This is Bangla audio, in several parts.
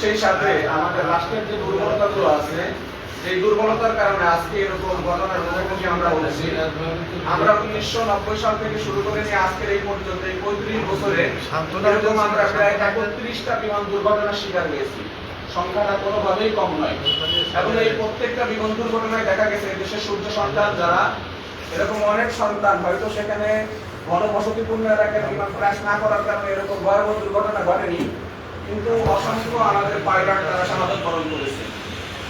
সেই সাথে আমাদের রাষ্ট্রের যে দুর্বলতাগুলো আছে এই দুর্বলতার কারণে আজকে এরকম ঘটনার মুখোমুখি আমরা আমরা উনিশশো নব্বই সাল থেকে শুরু করে নিয়ে আজকের এই পর্যন্ত এই পঁয়ত্রিশ বছরে এরকম আমরা প্রায় একত্রিশটা বিমান দুর্ঘটনার শিকার হয়েছি। সংখ্যাটা কোনোভাবেই কম নয়। এবং এই প্রত্যেকটা বিমান দুর্ঘটনায় দেখা গেছে দেশের সূর্য সন্তান যারা এরকম অনেক সন্তান হয়তো সেখানে ঘনবসতিপূর্ণ এলাকায় বিমান ক্র্যাশ না করার কারণে এরকম ভয়াবহ দুর্ঘটনা ঘটেনি। কিন্তু অসংখ্য আমাদের পাইলট তারা বরণ করেছে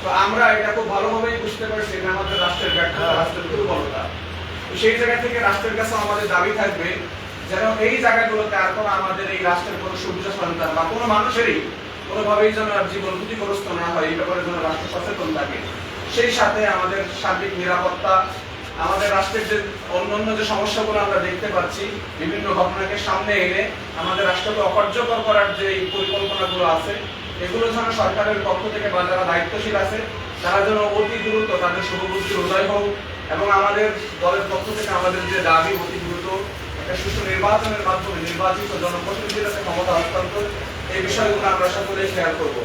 তো আমরা এটা খুব ভালোভাবেই বুঝতে পারছি যে আমাদের রাষ্ট্রের ব্যর্থতা রাষ্ট্রের দুর্বলতা। সেই জায়গা থেকে রাষ্ট্রের কাছে আমাদের দাবি থাকবে যেন এই জায়গাগুলোতে আর কোনো আমাদের এই রাষ্ট্রের কোনো সূর্য সন্তান বা কোনো মানুষেরই কোনোভাবেই যেন আর জীবন ক্ষতিগ্রস্ত না হয়, এই ব্যাপারে যেন রাষ্ট্র সচেতন থাকে। সেই সাথে আমাদের সার্বিক নিরাপত্তা আমাদের রাষ্ট্রের যে অন্যান্য যে সমস্যাগুলো আমরা দেখতে পাচ্ছি, বিভিন্ন ঘটনাকে সামনে এনে আমাদের রাষ্ট্রকে অকার্যকর করার যে পরিকল্পনাগুলো আছে, এগুলো যেন সরকারের পক্ষ থেকে বা যারা দায়িত্বশীল আছে, তারা যেন অতি দ্রুত তাদের শুভবুদ্ধি উদয় হোক এবং আমাদের দলের পক্ষ থেকে আমাদের যে দাবি, অতি দ্রুত একটা সুষ্ঠু নির্বাচনের মাধ্যমে নির্বাচিত জনপ্রতিনিধির কাছে ক্ষমতা হস্তান্তর, এই বিষয়গুলো আমরা সকলে খেয়াল করব।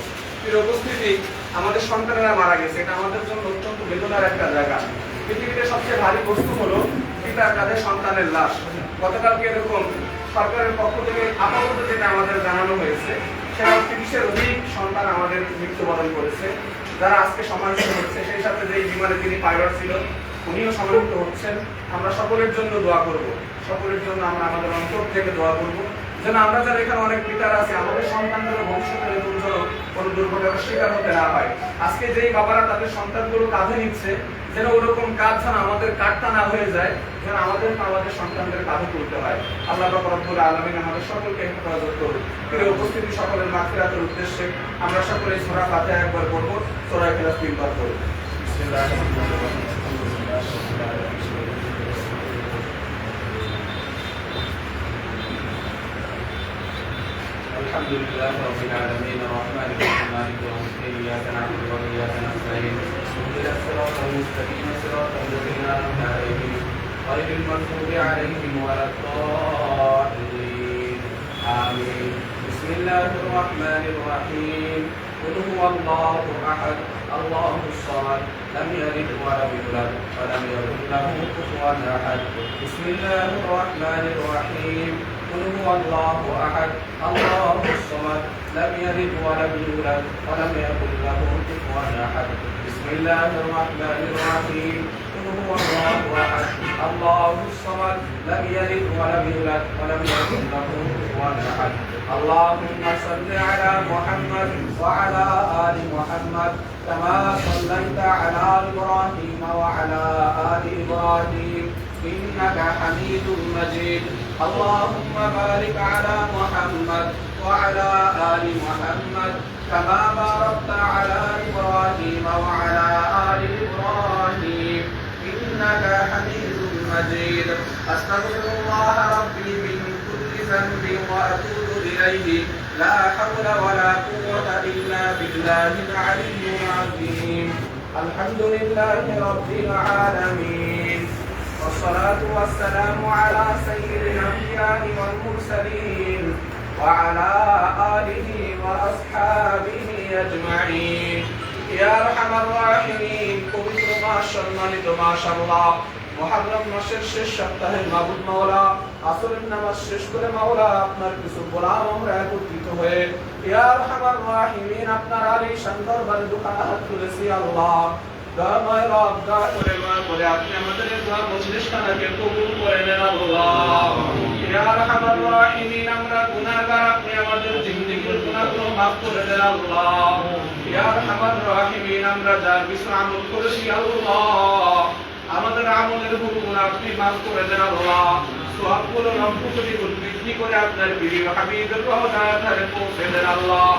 এর উপস্থিতি আমাদের সন্তানেরা মারা গেছে, এটা আমাদের জন্য অত্যন্ত বেদনার একটা জায়গা। পৃথিবীতে সবচেয়ে ভারী বস্তু হলো পিতা কাদের সন্তানের লাশ। গতকালকে এরকম সরকারের পক্ষ থেকে আপাতত যেটা আমাদের জানানো হয়েছে, সেটা তিরিশের অধিক সন্তান আমাদের মৃত্যুবরণ করেছে। যারা আজকে সম্মানিত হচ্ছে, সেই সাথে যে বিমানে তিনি পাইলট ছিল, উনিও সম্মানিত হচ্ছেন। আমরা সকলের জন্য দোয়া করব। সকলের জন্য আমরা আমাদের অন্তর থেকে দোয়া করব। যেন আমরা যারা এখানে অনেক পিতার আছে, আমাদের সন্তানগুলো ভবিষ্যতে কোনো দুর্ঘটনার শিকার হতে না হয় আজকে যেই বাবারা তাদের সন্তানগুলো কাঁধে নিচ্ছে, যেন ওরকম কাজ যেন আমাদের কাটটা না হয়ে যায়, যেন আমাদের আমাদের সন্তানদের কাঁধে তুলতে হয়। আল্লাহ রব্বুল আলামিন আমাদের সকলকে হেফাজত করুন। প্রিয় উপস্থিতি সকলের মাগফিরাতের উদ্দেশ্যে আমরা সকলে সূরা ফাতিহা একবার পড়ব, সূরা ইখলাস তিনবার রহিম। الحمد لله رب العالمين الرحمن الرحيم مالك يوم الدين إياك نعبد وإياك نستعين. اهدنا الصراط المستقيم صراط الذين أنعمت عليهم غير المغضوب عليهم ولا الضالين. آمين. بسم الله الرحمن الرحيم. قل هو الله أحد الله الصمد لم يلد ولم يولد ولم يكن له كفوا أحد. بسم الله الرحمن الرحيم. قل هو الله أحد الله الصمد لم يلد ولم يولد ولم يكن له كفوا أحد. بسم الله الرحمن الرحيم. قل هو الله أحد الله الصمد لم يلد ولم يولد ولم يكن له كفوا أحد. اللهم صل على محمد وعلى آل محمد كما صليت على إبراهيم وعلى حميد مجيد. اللهم بارك على محمد وعلى آل محمد كما باركت على إبراهيم وعلى آل إبراهيم. إنك حميد مجيد. أستغفر الله ربي من كل ذنب وأتوب إليه. لا حول ولا قوة إلا بالله العلي العظيم. الحمد لله رب العالمين. والصلاة والسلام على سيد الأنبياء والمرسلين وعلى آله وأصحابه أجمعين يا أرحم الراحمين পবিত্র মাস সম্মানিত মাস আল্লাহ মহারম মাসের শেষ সপ্তাহে মাবুদ মাওলা আসরের নামাজ শেষ করে মাওলা আপনার কিছু গোলাম আমরা একত্রিত হয়ে ইয়া আরহামার রাহিমিন আপনার আলী শান্তর বারে দুখানা হাত তুলেছি আল্লাহ দয়াময় রব দয়া করে দয়া করে আপনি আমাদের দোয়া মজলিসখানাকে কবুল করে নেন আল্লাহ। ইয়া আরহামার আমলের হুকুম আপনি মাফ করে দেন আল্লাহ। সবগুলো রব্বু বৃদ্ধি করে আপনার বিবি হাবিবের পৌঁছে দেন আল্লাহ।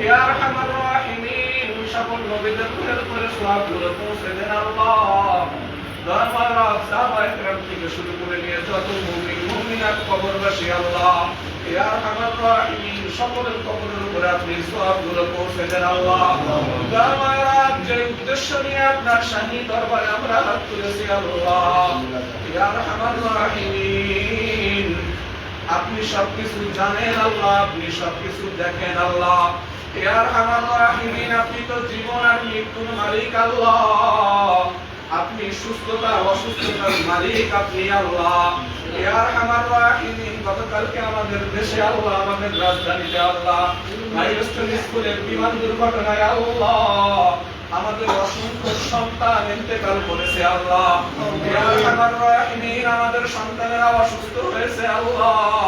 ইয়া আরহামার রাহিমিন সকল নবীদের ঘরের ঘরে সবগুলো পৌঁছে দেন আল্লাহ। দরবারাত সাহাবা থেকে শুরু করে নিয়ে যত মুমিন মুমিনাত কবরবাসী আল্লাহ। উদ্দেশ্য আপনার শাহী দরবারে আমরা হাত আল্লাহ। ইয়া আরহামার আপনি সবকিছু জানেন আল্লাহ, আপনি সবকিছু দেখেন আল্লাহ। ইয়ার আমার আপনি তো জীবন আর মৃত্যুর মালিক আল্লাহ। আপনি সুস্থতা অসুস্থতার মালিক আপনি আল্লাহ। ইয়ার আমার গতকালকে আমাদের দেশে আল্লাহ, আমাদের রাজধানীতে আল্লাহ। স্কুলের বিমান দুর্ঘটনায় আল্লাহ। আমাদের অসংখ্য সন্তান ইন্তেকাল করেছে আল্লাহ। ইয়া আরহামার রাহিমিন, আমাদের সন্তানেরা অসুস্থ হয়েছে আল্লাহ।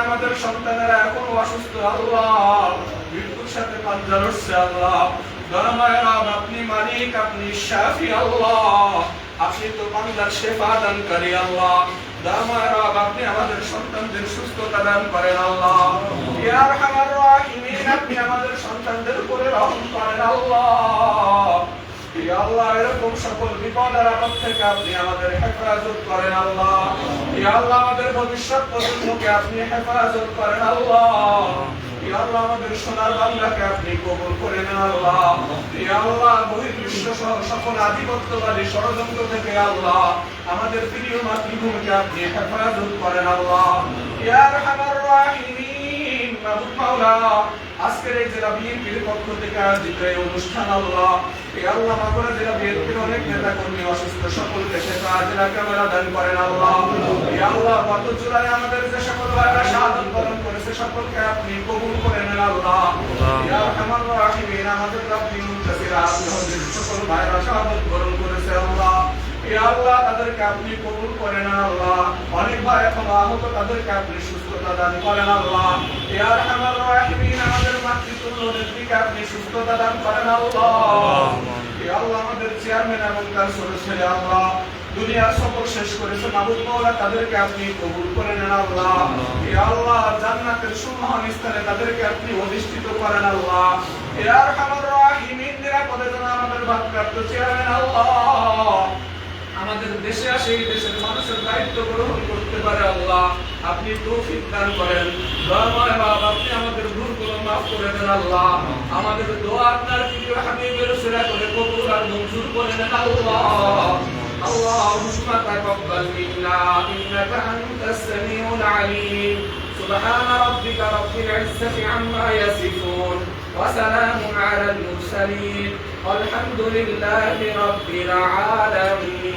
আমাদের সন্তানেরা এখনও অসুস্থ, আল্লাহ। সাথে আল্লাহ। আপনি মালিক, আপনি শাফি আল্লাহ। আপনি তো দানকারী আল্লাহ। আপনি আমাদের সন্তানদের সুস্থতা দান করেন আল্লাহ। আপনি আমাদের সন্তানদের উপরে রহম করেন আল্লাহ। আল্লাহ এরকম সকল থেকে আপনি আমাদের হেফাজত করেন আল্লাহ। আল্লাহ আমাদের ভবিষ্যৎ প্রজন্মকে আপনি হেফাজত করেন আল্লাহ। আল্লাহ আমাদের সোনার বাংলাকে আপনি কবুল করে নেন আল্লাহ আল্লাহ বহির্বিশ্ব সহ সকল আধিপত্যবাদী ষড়যন্ত্র থেকে আল্লাহ আমাদের প্রিয় মাতৃভূমিকে আপনি হেফাজত করেন আল্লাহ। ইয়া আরহামার রাহিমিন। মাহবুব মাওলা আজকের এই জেলা বিএনপির পক্ষ থেকে আয়োজিত এই অনুষ্ঠান আল্লাহ এই আল্লাহ মাগুরা জেলা বিএনপির অনেক নেতা কর্মী অসুস্থ সকলকে সেবা জেলা ক্যামেরা দান করেন আল্লাহ। এই আল্লাহ গত জুলাই আমাদের যে সকল ভাইরা করেছে সকলকে আপনি কবুল আল্লাহ। ইয়া আমাদের আপনি সকল ভাইরা করেছে আল্লাহ তাদেরকে আপনি কবুল করেন আল্লাহ। অনেক ভাই এখন আহত তাদেরকে আপনি সুস্থতা দান করেন আল্লাহ। ইয়া আরহামার রাহিমিন আমাদের মাতৃতুল্য নেত্রীকে আপনি সুস্থতা দান করেন আল্লাহ। ইয়া আল্লাহ আমাদের চেয়ারম্যান এবং তার ছেলে আল্লাহ। দুনিয়ার সফর শেষ করেছে মাহবুব মাওলা তাদেরকে আপনি কবুল করে নেন আল্লাহ। ইয়া আল্লাহ জান্নাতের সুমহান স্থানে তাদেরকে আপনি অধিষ্ঠিত করেন আল্লাহ। ইয়া আরহামার রাহিমিন নিরাপদে যেন আমাদের ভাগপ্রাপ্ত চেয়ারম্যান আল্লাহ। দেশে আসে এই দেশের মানুষের দায়িত্ব গ্রহণ করতে পারে আল্লাহ আপনি তৌফিক দান করেন দয়াময় বাবা আপনি আমাদের ভুলগুলো মাফ করে দেন আল্লাহ আমাদের দোয়া আপনার প্রিয় হাবিবের সেরা করে কবুল আর মঞ্জুর করে নেন আল্লাহ اللهم تقبل منا انك انت السميع العليم سبحان ربك رب العزه عما يصفون وسلام على المرسلين والحمد لله رب العالمين